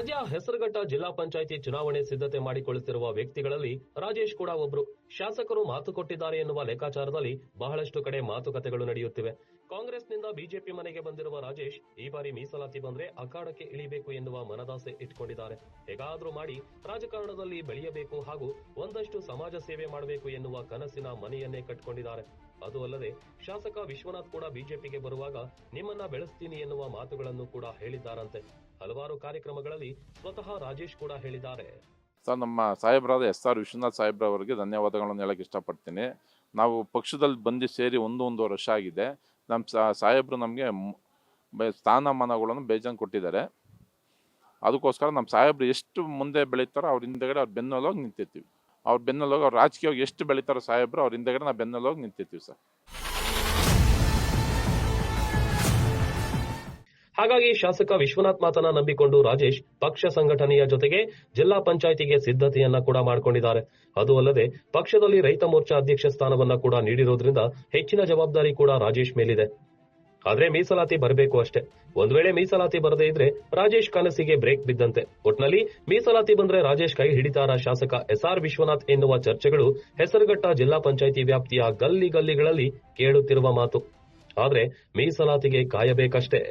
ಸದ್ಯ ಹೆಸರುಘಟ್ಟ ಜಿಲ್ಲಾ ಪಂಚಾಯಿತಿ ಚುನಾವಣೆ ಸಿದ್ಧತೆ ಮಾಡಿಕೊಳ್ಳುತ್ತಿರುವ ವ್ಯಕ್ತಿಗಳಲ್ಲಿ ರಾಜೇಶ್ ಕೂಡ ಒಬ್ರು. ಶಾಸಕರು ಮಾತು ಕೊಟ್ಟಿದ್ದಾರೆ ಎನ್ನುವ ಲೆಕ್ಕಾಚಾರದಲ್ಲಿ ಬಹಳಷ್ಟು ಕಡೆ ಮಾತುಕತೆಗಳು ನಡೆಯುತ್ತಿವೆ. ಕಾಂಗ್ರೆಸ್ನಿಂದ ಬಿಜೆಪಿ ಮನೆಗೆ ಬಂದಿರುವ ರಾಜೇಶ್, ಈ ಬಾರಿ ಮೀಸಲಾತಿ ಬಂದ್ರೆ ಅಖಾಡಕ್ಕೆ ಇಳಿಬೇಕು ಎನ್ನುವ ಮನದಾಸೆ ಇಟ್ಕೊಂಡಿದ್ದಾರೆ. ಹೇಗಾದ್ರೂ ಮಾಡಿ ರಾಜಕಾರಣದಲ್ಲಿ ಬೆಳೆಯಬೇಕು ಹಾಗೂ ಒಂದಷ್ಟು ಸಮಾಜ ಸೇವೆ ಮಾಡಬೇಕು ಎನ್ನುವ ಕನಸಿನ ಮನೆಯನ್ನೇ ಕಟ್ಕೊಂಡಿದ್ದಾರೆ. ಅದು ಅಲ್ಲದೆ ಶಾಸಕ ವಿಶ್ವನಾಥ್ ಕೂಡ ಬಿಜೆಪಿಗೆ ಬರುವಾಗ ನಿಮ್ಮನ್ನ ಬೆಳೆಸ್ತೀನಿ ಎನ್ನುವ ಮಾತುಗಳನ್ನು ಕೂಡ ಹೇಳಿದ್ದಾರಂತೆ. ಹಲವಾರು ಕಾರ್ಯಕ್ರಮಗಳಲ್ಲಿ ಸ್ವತಃ ರಾಜೇಶ್ ಕೂಡ ಹೇಳಿದ್ದಾರೆ. ಸರ್ ನಮ್ಮ ಸಾಹೇಬ್ರಾದ ಎಸ್ ಆರ್ ವಿಶ್ವನಾಥ್ ಸಾಹೇಬ್ರವರಿಗೆ ಧನ್ಯವಾದಗಳನ್ನು ಹೇಳಕ್ಕೆ ಇಷ್ಟಪಡ್ತೀನಿ. ನಾವು ಪಕ್ಷದಲ್ಲಿ ಬಂದು ಸೇರಿ ಒಂದು ಒಂದು ವರ್ಷ ಆಗಿದೆ. ನಮ್ಮ ಸಾಹೇಬ್ರು ನಮಗೆ ಸ್ಥಾನಮಾನಗಳನ್ನು ಬೇಜಾನ್ ಕೊಟ್ಟಿದ್ದಾರೆ. ಅದಕ್ಕೋಸ್ಕರ ನಮ್ಮ ಸಾಹೇಬ್ರು ಎಷ್ಟು ಮುಂದೆ ಬೆಳೀತಾರೋ ಅವ್ರ ಹಿಂದೆಗಡೆ ಅವ್ರ ಬೆನ್ನಲ್ಲೋಗಿ ನಿಂತಿರ್ತೀವಿ. ಅವ್ರ ಬೆನ್ನಲ್ಲೋಗಿ ಅವ್ರು ರಾಜಕೀಯವಾಗಿ ಎಷ್ಟು ಬೆಳೀತಾರೋ ಸಾಹೇಬ್ರು ಅವ್ರ ಹಿಂದೆಗಡೆ ನಾವು ಬೆನ್ನಲ್ಲೋಗಿ ನಿಂತಿರ್ತೀವಿ ಸರ್. ಹಾಗಾಗಿ ಶಾಸಕ ವಿಶ್ವನಾಥ್ ಮಾತನ ನಂಬಿಕೊಂಡು ರಾಜೇಶ್ ಪಕ್ಷ ಸಂಘಟನೆಯ ಜೊತೆಗೆ ಜಿಲ್ಲಾ ಪಂಚಾಯಿತಿಗೆ ಸಿದ್ಧತೆಯನ್ನ ಕೂಡ ಮಾಡಿಕೊಂಡಿದ್ದಾರೆ. ಅದು ಅಲ್ಲದೆ ಪಕ್ಷದಲ್ಲಿ ರೈತ ಮೋರ್ಚಾ ಅಧ್ಯಕ್ಷ ಸ್ಥಾನವನ್ನ ಕೂಡ ನೀಡಿರೋದ್ರಿಂದ ಹೆಚ್ಚಿನ ಜವಾಬ್ದಾರಿ ಕೂಡ ರಾಜೇಶ್ ಮೇಲಿದೆ. ಆದ್ರೆ ಮೀಸಲಾತಿ ಬರಬೇಕು ಅಷ್ಟೇ. ಒಂದ್ ವೇಳೆ ಮೀಸಲಾತಿ ಬರದೇ ಇದ್ರೆ ರಾಜೇಶ್ ಕನಸಿಗೆ ಬ್ರೇಕ್ ಬಿದ್ದಂತೆ. ಒಟ್ನಲ್ಲಿ ಮೀಸಲಾತಿ ಬಂದ್ರೆ ರಾಜೇಶ್ ಕೈ ಹಿಡಿತಾರ ಶಾಸಕ ಎಸ್ಆರ್ ವಿಶ್ವನಾಥ್ ಎನ್ನುವ ಚರ್ಚೆಗಳು ಹೆಸರುಘಟ್ಟ ಜಿಲ್ಲಾ ಪಂಚಾಯಿತಿ ವ್ಯಾಪ್ತಿಯ ಗಲ್ಲಿ ಗಲ್ಲಿಗಳಲ್ಲಿ ಕೇಳುತ್ತಿರುವ ಮಾತು. ಆದ್ರೆ ಮೀಸಲಾತಿಗೆ ಕಾಯಬೇಕಷ್ಟೇ.